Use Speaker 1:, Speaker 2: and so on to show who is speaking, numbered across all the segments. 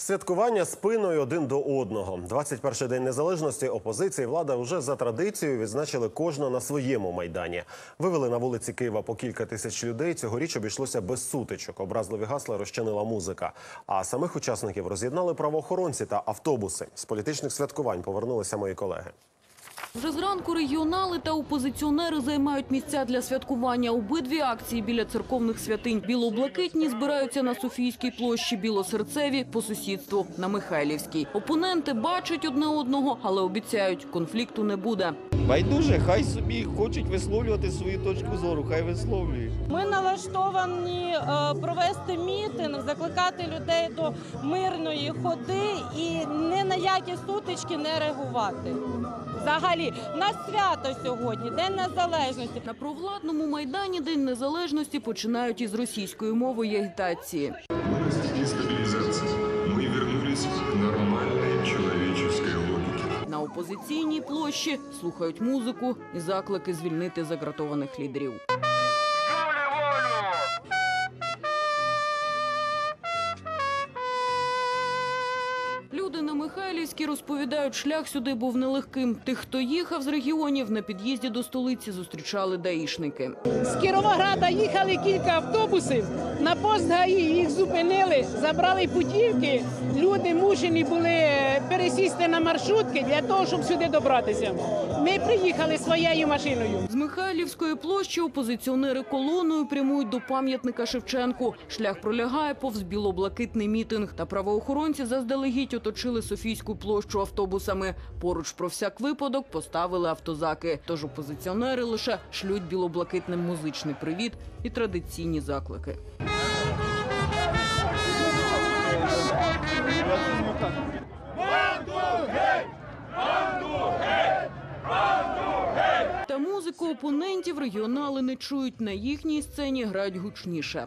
Speaker 1: Святкування спиною один до одного. 21-й день незалежності опозиція і влада вже за традицією відзначили кожна на своєму майдані. Вивели на вулиці Києва по кілька тисяч людей. Цьогоріч обійшлося без сутичок. Образливі гасла розчинила музика. А самих учасників роз'єднали правоохоронці та автобуси. З політичних святкувань повернулися мої колеги.
Speaker 2: Вже зранку регіонали та опозиціонери займають місця для святкування. Обидві акції біля церковних святинь. Білоблакитні збираються на Софійській площі, білосерцеві – по сусідству на Михайлівській. Опоненти бачать одне одного, але обіцяють – конфлікту не буде.
Speaker 3: Байдуже, хай собі хочуть висловлювати свою точку зору, хай висловлюють.
Speaker 4: Ми налаштовані е, провести мітинг, закликати людей до мирної ходи і ні на які сутички не реагувати. Взагалі, на нас свято сьогодні, День Незалежності.
Speaker 2: На провладному майдані День Незалежності починають із російської мови і агітації.
Speaker 5: Ми стабилизации. Мы вернулись к нормальной человеческой логике.
Speaker 2: На опозиційній площі слухають музику і заклики звільнити загратованих лідерів. Михайлівській розповідають, шлях сюди був нелегким. Тих, хто їхав з регіонів, на під'їзді до столиці зустрічали даїшники.
Speaker 6: З Кіровограда їхали кілька автобусів. На пост ГАІ їх зупинили, забрали путівки. Люди мушені були пересісти на маршрутки для того, щоб сюди добратися. Ми приїхали своєю машиною.
Speaker 2: З Михайлівської площі опозиціонери колоною прямують до пам'ятника Шевченку. Шлях пролягає повз білоблакитний мітинг. Та правоохоронці заздалегідь оточили Софійську площу автобусами. Поруч про всяк випадок поставили автозаки. Тож опозиціонери лише шлють білоблакитним музичний привіт і традиційні заклики. Та музику опонентів регіонали не чують. На їхній сцені грають гучніше.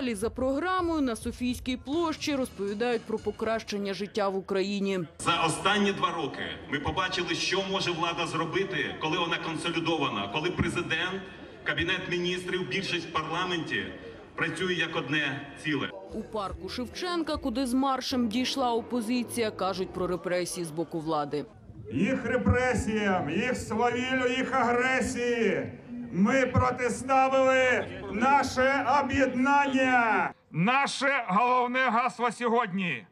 Speaker 2: Далі за програмою на Софійській площі розповідають про покращення життя в Україні.
Speaker 7: За останні два роки ми побачили, що може влада зробити, коли вона консолідована, коли президент, кабінет міністрів, більшість в парламенті працює як одне ціле.
Speaker 2: У парку Шевченка, куди з маршем дійшла опозиція, кажуть про репресії з боку влади.
Speaker 8: їх репресіям, їх свавіллю, їх агресії. Ми протиставили наше об'єднання. Наше головне гасло сьогодні.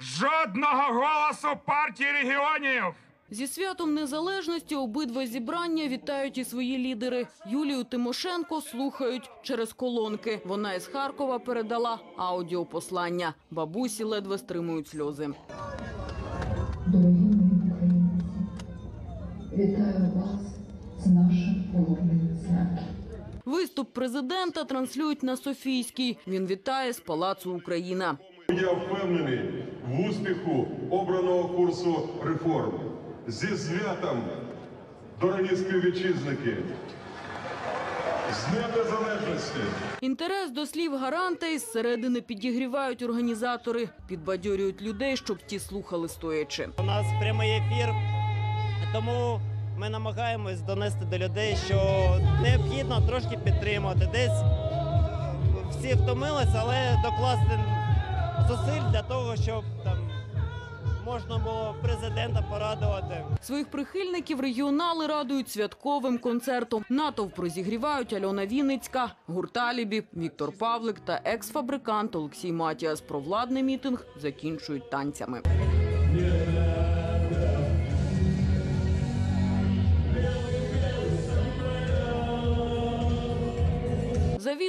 Speaker 8: Жодного голосу партії регіонів.
Speaker 2: Зі святом незалежності обидва зібрання вітають і свої лідери. Юлію Тимошенко слухають через колонки. Вона із Харкова передала аудіопослання. Бабусі ледве стримують сльози.
Speaker 9: Дорогі мої українці, вітаю вас з нашим головним святом.
Speaker 2: Виступ президента транслюють на Софійській. Він вітає з Палацу Україна.
Speaker 5: Я впевнений в успіху обраного курсу реформ. Зі святом, дорогі співвітчизники, з Незалежності!
Speaker 2: Інтерес до слів гаранта із середини підігрівають організатори, підбадьорюють людей, щоб ті слухали стоячи.
Speaker 3: У нас прямий ефір, тому ми намагаємось донести до людей, що необхідно трошки підтримати. Десь всі втомились, але докласти зусиль для того, щоб там можна було президента порадувати.
Speaker 2: Своїх прихильників регіонали радують святковим концертом. Натовп розігрівають Альона Вінницька, Гурталібі, Віктор Павлик та екс-фабрикант Олексій Матіас. Провладний мітинг закінчують танцями.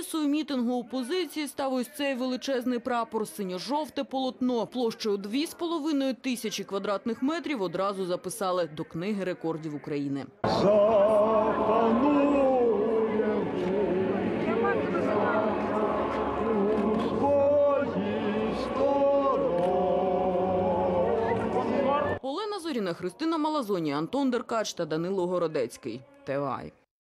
Speaker 2: Завісою мітингу опозиції став ось цей величезний прапор. Синьо-жовте полотно площею 2,5 тисячі квадратних метрів одразу записали до книги рекордів України. Олена Зоріна, Христина Малазоні, Антон Деркач та Данило Городецький. ТВАЙ.